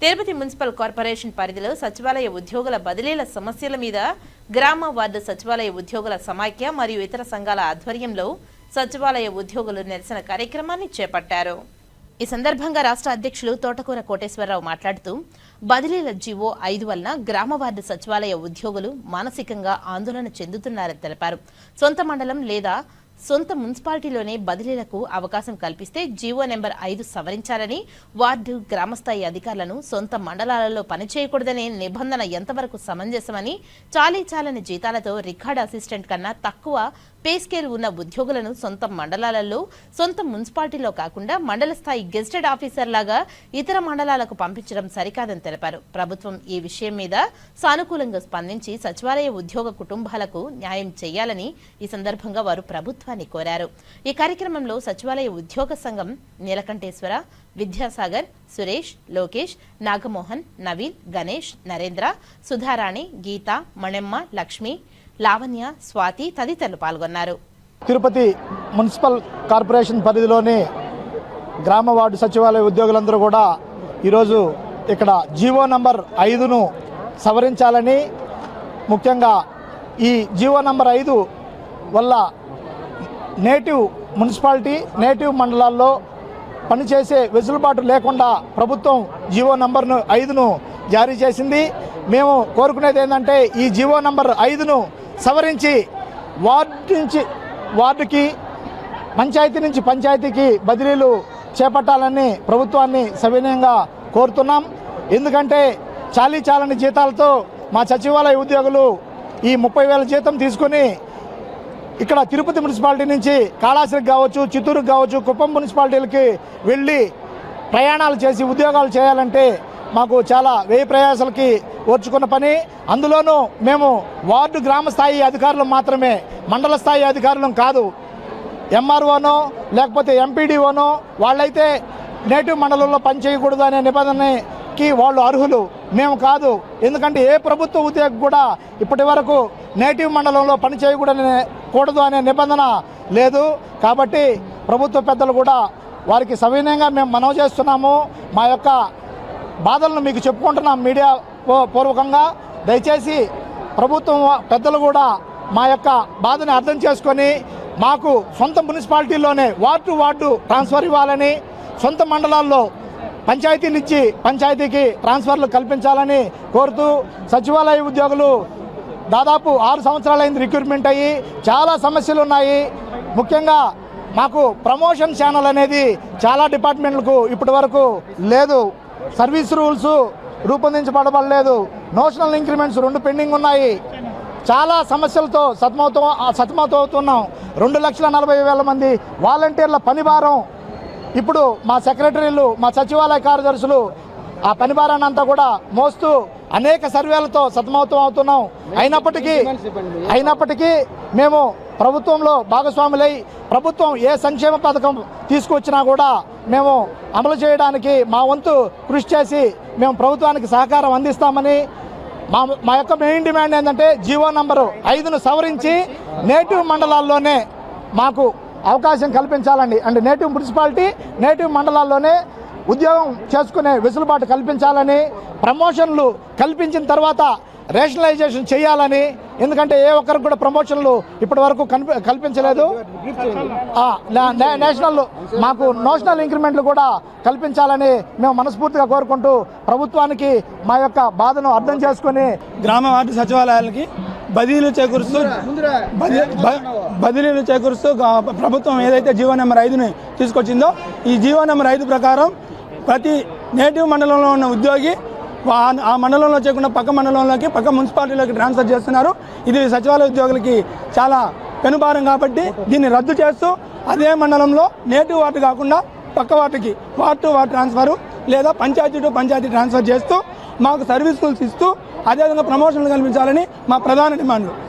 Tirupati municipal corporation పరిధిలో సచివాలయ ఉద్యోగుల బదిలీల సమస్యల మీద గ్రామ వార్డు సచివాలయ ఉద్యోగుల సమాఖ్య మరియు ఇతర సంఘాల ఆధ్వర్యంలో సచివాలయ ఉద్యోగులు నిరసన కార్యక్రమాన్ని చేపట్టారు. ఈ సందర్భంగా రాష్ట్ర అధ్యక్షులు తోటకూర కోటేశ్వరరావు మాట్లాడుతూ బదిలీల జీవో ఐదు వలన గ్రామ వార్డు సచివాలయ ఉద్యోగులు మానసికంగా ఆందోళన చెందుతున్నారని తెలిపారు. సొంత మండలం లేదా సొంత మున్సిపాలిటీలోనే బదిలీలకు అవకాశం కల్పిస్తే జీవో నెంబర్ ఐదు సవరించాలని వార్డు గ్రామస్థాయి అధికారులను సొంత మండలాలలో పనిచేయకూడదనే నిబంధన ఎంతవరకు సమంజసమని చాలీ చాలని జీతాలతో రికార్డ్ అసిస్టెంట్ కన్నా తక్కువ పే స్కేల్ ఉన్న ఉద్యోగులను సొంత మండలాలలో సొంత మున్సిపాలిటీలో కాకుండా మండల స్థాయి గెజిటెడ్ ఆఫీసర్ లాగా ఇతర మండలాలకు పంపించడం సరికాదని తెలిపారు. ప్రభుత్వం ఈ విషయం మీద సానుకూలంగా స్పందించి సచివాలయ ఉద్యోగ కుటుంబాలకు న్యాయం చేయాలని ఈ సందర్భంగా వారు ప్రభుత్వం ప్రభుత్వాన్ని కోరారు. ఈ కార్యక్రమంలో సచివాలయ ఉద్యోగ సంఘం నీలకంఠేశ్వర విద్యాసాగర్ సురేష్ లోకేష్ నాగమోహన్ నవీన్ గణేష్ నరేంద్ర సుధారాణి గీత మణెమ్మ లక్ష్మి లావణ్య స్వాతి తదితరులు పాల్గొన్నారు. తిరుపతి మున్సిపల్ కార్పొరేషన్ పరిధిలోని గ్రామ వార్డు సచివాలయ ఉద్యోగులందరూ కూడా ఈరోజు ఇక్కడ జీవో నంబర్ ఐదును సవరించాలని ముఖ్యంగా ఈ జీవో నంబర్ ఐదు వల్ల నేటివ్ మున్సిపాలిటీ నేటివ్ మండలాల్లో పనిచేసే వెసులుబాటు లేకుండా ప్రభుత్వం జీవో నంబర్ను ఐదును జారీ చేసింది. మేము కోరుకునేది ఏంటంటే ఈ జీవో నంబర్ ఐదును సవరించి వార్డు నుంచి వార్డుకి పంచాయతీ నుంచి పంచాయతీకి బదిలీలు చేపట్టాలని ప్రభుత్వాన్ని సవినయంగా కోరుతున్నాం. ఎందుకంటే చాలీ చాలని జీతాలతో మా సచివాలయ ఉద్యోగులు ఈ ముప్పై వేల జీతం తీసుకుని ఇక్కడ తిరుపతి మున్సిపాలిటీ నుంచి కాళాశ్రికి కావచ్చు చిత్తూరుకు కావచ్చు కుప్పం మున్సిపాలిటీలకి వెళ్ళి ప్రయాణాలు చేసి ఉద్యోగాలు చేయాలంటే మాకు చాలా వ్యయ ప్రయాసాలకి ఓర్చుకున్న పని. అందులోనూ మేము వార్డు గ్రామ స్థాయి అధికారులు మాత్రమే మండల స్థాయి అధికారులం కాదు. ఎంఆర్ఓనో లేకపోతే ఎంపీడీఓనో వాళ్ళైతే నేటివ్ మండలంలో పనిచేయకూడదు అనే నిబంధనకి వాళ్ళు అర్హులు. మేము కాదు. ఎందుకంటే ఏ ప్రభుత్వ ఉద్యోగి కూడా ఇప్పటి వరకు నేటివ్ మండలంలో పని ఉండకూడదు కూడదు అనే నిబంధన లేదు. కాబట్టి ప్రభుత్వ పెద్దలు కూడా వారికి సవినయంగా మేము మనవి చేస్తున్నాము. మా యొక్క బాధలను మీకు చెప్పుకుంటున్నాం మీడియా పూర్వకంగా. దయచేసి ప్రభుత్వం పెద్దలు కూడా మా యొక్క బాధని అర్థం చేసుకొని మాకు సొంత మున్సిపాలిటీల్లోనే వార్డు వార్డు ట్రాన్స్ఫర్ ఇవ్వాలని సొంత మండలాల్లో పంచాయతీనిచ్చి పంచాయతీకి ట్రాన్స్ఫర్లు కల్పించాలని కోరుతూ సచివాలయ ఉద్యోగులు దాదాపు ఆరు సంవత్సరాలైంది రిక్రూట్మెంట్ అయ్యి చాలా సమస్యలు ఉన్నాయి ముఖ్యంగా మాకు ప్రమోషన్ ఛానల్ అనేది చాలా డిపార్ట్మెంట్లకు ఇప్పటి వరకు లేదు. సర్వీస్ రూల్స్ రూపొందించబడబడలేదు. నోషనల్ ఇంక్రిమెంట్స్ రెండు పెండింగ్ ఉన్నాయి. చాలా సమస్యలతో సతమవుతూ సతమతం అవుతున్నాం రెండు లక్షల నలభై వేల మంది వాలంటీర్ల పనిభారం. ఇప్పుడు మా సెక్రటరీలు మా సచివాలయ కార్యదర్శులు ఆ పని భారాన్ని అంతా కూడా మోస్తూ అనేక సర్వేలతో సతమతం అవుతున్నాం. అయినప్పటికీ అయినప్పటికీ మేము ప్రభుత్వంలో భాగస్వాములై ప్రభుత్వం ఏ సంక్షేమ పథకం తీసుకొచ్చినా కూడా మేము అమలు చేయడానికి మా వంతు కృషి చేసి మేము ప్రభుత్వానికి సహకారం అందిస్తామని మా మా యొక్క మెయిన్ డిమాండ్ ఏంటంటే జీవో నంబరు ఐదును సవరించి నేటివ్ మండలాల్లోనే మాకు అవకాశం కల్పించాలండి. అంటే నేటివ్ మున్సిపాలిటీ నేటివ్ మండలాల్లోనే ఉద్యోగం చేసుకునే వెసులుబాటు కల్పించాలని ప్రమోషన్లు కల్పించిన తర్వాత రేషనలైజేషన్ చేయాలని ఎందుకంటే ఏ ఒక్కరికి కూడా ప్రమోషన్లు ఇప్పటి వరకు కల్పి కల్పించలేదు. నేషనల్ మాకు నేషనల్ ఇంక్రిమెంట్లు కూడా కల్పించాలని మేము మనస్ఫూర్తిగా కోరుకుంటూ ప్రభుత్వానికి మా యొక్క బాధను అర్థం చేసుకొని గ్రామ వార్డు సచివాలయాలకి బదిలీలు చేకూరుస్తూ బదిలీలు చేకూరుస్తూ ప్రభుత్వం ఏదైతే జీవో నెంబర్ ఐదుని తీసుకొచ్చిందో ఈ జీవో నెంబర్ ఐదు ప్రకారం ప్రతి నేటివ్ మండలంలో ఉన్న ఉద్యోగి ఆ మండలంలో చేయకుండా పక్క మండలంలోకి పక్క మున్సిపాలిటీలోకి ట్రాన్స్ఫర్ చేస్తున్నారు. ఇది సచివాలయ ఉద్యోగులకి చాలా పెనుభారం కాబట్టి దీన్ని రద్దు చేస్తూ అదే మండలంలో నేటివ్ వార్డు కాకుండా పక్క వార్డుకి వార్డు టు వార్డు ట్రాన్స్ఫరు లేదా పంచాయతీ టు పంచాయతీ ట్రాన్స్ఫర్ చేస్తూ మాకు సర్వీస్ ఇస్తూ అదేవిధంగా ప్రమోషన్లు కల్పించాలని మా ప్రధాన డిమాండ్లు.